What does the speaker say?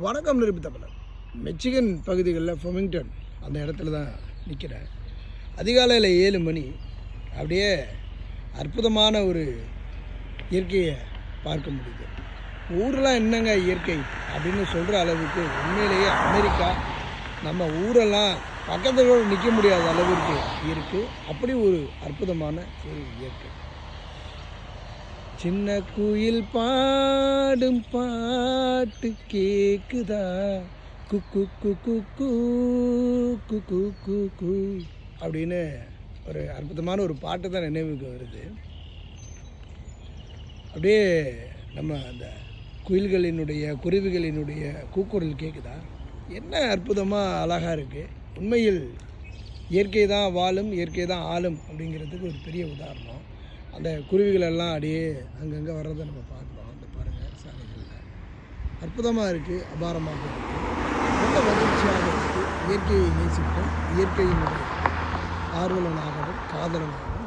வணக்கம் நிருபி தமிழர் மெச்சிகன் பகுதிகளில் ஃபொமிங்டன் அந்த இடத்துல தான் நிற்கிறேன் அதிகாலையில் ஏழு மணி அப்படியே அற்புதமான ஒரு இயற்கையை பார்க்க முடியுது. ஊரெலாம் என்னங்க இயற்கை அப்படின்னு சொல்கிற அளவுக்கு உண்மையிலேயே அமெரிக்கா நம்ம ஊரெல்லாம் பக்கத்தில் நிற்க முடியாத அளவிற்கு இருக்குது அப்படி ஒரு அற்புதமான ஒரு இயற்கை. சின்ன குயில் பாடும் பாட்டு கேக்குதா? குக்கு குக்கு கூ குக்கு குக்கு அப்படின்னு ஒரு அற்புதமான ஒரு பாட்டு தான் நினைவுக்கு வருது. அப்படியே நம்ம அந்த குயில்களினுடைய குருவிகளினுடைய கூக்குரல் கேட்குதா என்ன அற்புதமாக அழகாக இருக்குது உண்மையில் இயற்கை தான் வாழும் இயற்கை தான் ஆளும் அப்படிங்கிறதுக்கு ஒரு பெரிய உதாரணம். அந்த குருவிகள் எல்லாம் அப்படியே அங்கங்கே வர்றதை நம்ம பார்க்குறோம் அந்த பாருங்கள் சாலைகளில். அற்புதமாக இருக்குது அபாரமாக இருக்குது ரொம்ப மகிழ்ச்சியாக இருக்குது இயற்கையை நேசிப்போம். இயற்கையினுடைய ஆர்வலனாகவும் காதலனாகவும்